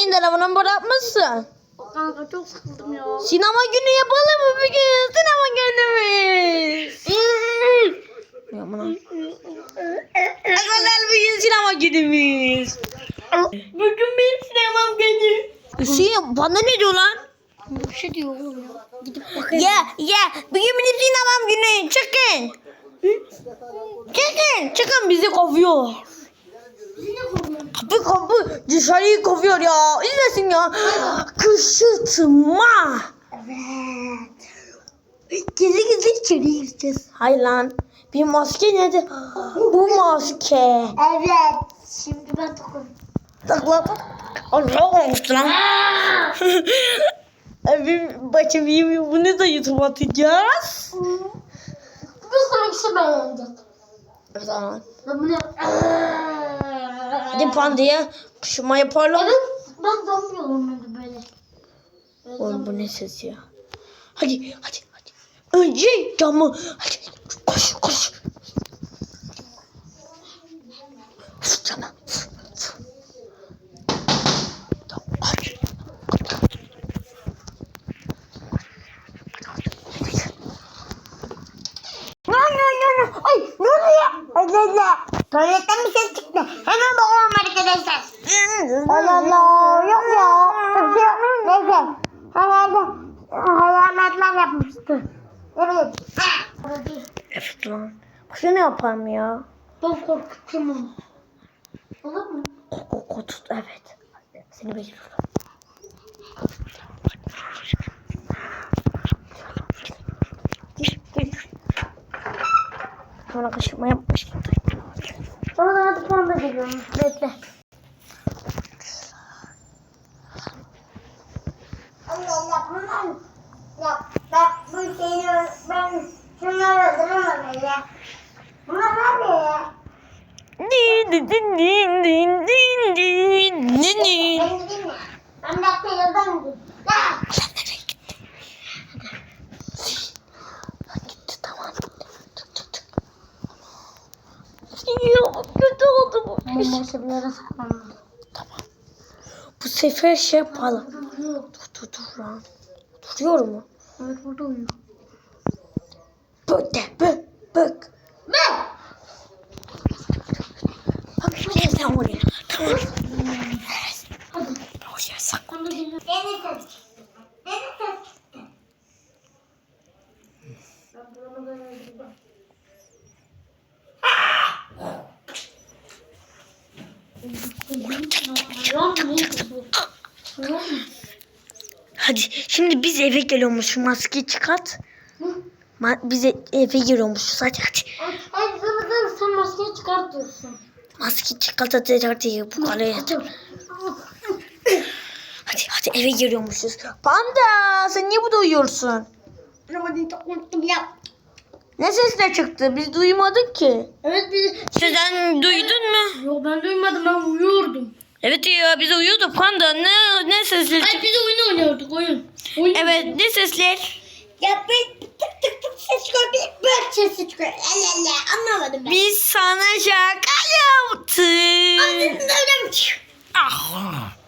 Hüseyin telefonu bırakmışsın. Kanka çok sıkıldım ya. Sinema günü yapalım mı bugün? Sinema günümüz. Ya buna. Arkadaşlar bugün sinema günümüz. Bugün benim sinemam günü. Hüseyin bana ne diyor lan? Bir şey diyor oğlum ya. Gidip bakayım. Ya ya bugün benim sinemam günü. Çıkın. Çıkın. Çıkın bizi kovuyor. Bizi ne kovuyorsun? Kapı kapı dışarıyı kovuyor ya. İzlesin ya. Kışıtma. Gizli gizli içeri gireceğiz. Hayır lan. Bir maske nedir? Bu maske. Evet. Şimdi ben tokum. Takla. Allah olmuş lan. Evim başım iyi bunu da YouTube atacağız. Bir sonraki ben olacak. O zaman. Ben bunu Hadi pandaya kuşuma yaparlar. Evet. Ben damlıyorum öyle böyle. Böyle Oğlum bu ne ses ya? Hadi hadi hadi. Önce camı. Hadi koş koş. Tamam, aç. Ay ne oluyor? Allah Allah. Tuvaletten bir ses çıktı. Hemen bakalım arkadaşlar. Allah Allah. Yok ya. Neyse. Herhalde Evet. Evet lan. Kuşu ne yapar mı ya? Ben korkuttum onu. Olur mu? Tut evet. Seni bekliyorum. Sonra kaşıma yapmış. Sonra hadi panda geliyorum. Bekle. Din din din din din din din din. Ben de kıyıdan gittim. Sen nereye gittin? Lan gitti tamam. Tık tık tık. Ya kötü oldu bu. Ben başımlara saklandım. Tamam. Bu sefer şey yapalım. Dur dur dur lan. Duruyor mu? Evet burada uyuyor. Böyle böyle. Tam oraya. Tam oraya. Hadi. Oraya saklan. Hadi şimdi biz eve geliyormuş şu maskeyi çıkart. Ma biz eve geliyormuş zaten hadi. Hadi, hadi, hadi sen maskeyi çıkart diyorsun çıkart hadi hadi. Bu kaleye yatır. Hadi hadi eve geliyormuşuz. Panda sen niye burada uyuyorsun? Ne sesle çıktı? Biz duymadık ki. Evet biz... Sen duydun mu? Yok ben duymadım ben uyuyordum. Evet ya biz uyuyorduk panda. Ne ne sesler Ay biz oyun oynuyorduk oyun. oyun. Evet ne sesler? Ya bir tık tık tık ses çıkıyor bir böyle ses çıkıyor. La la la anlamadım ben. Biz sana şaka Yaşasın. Ah.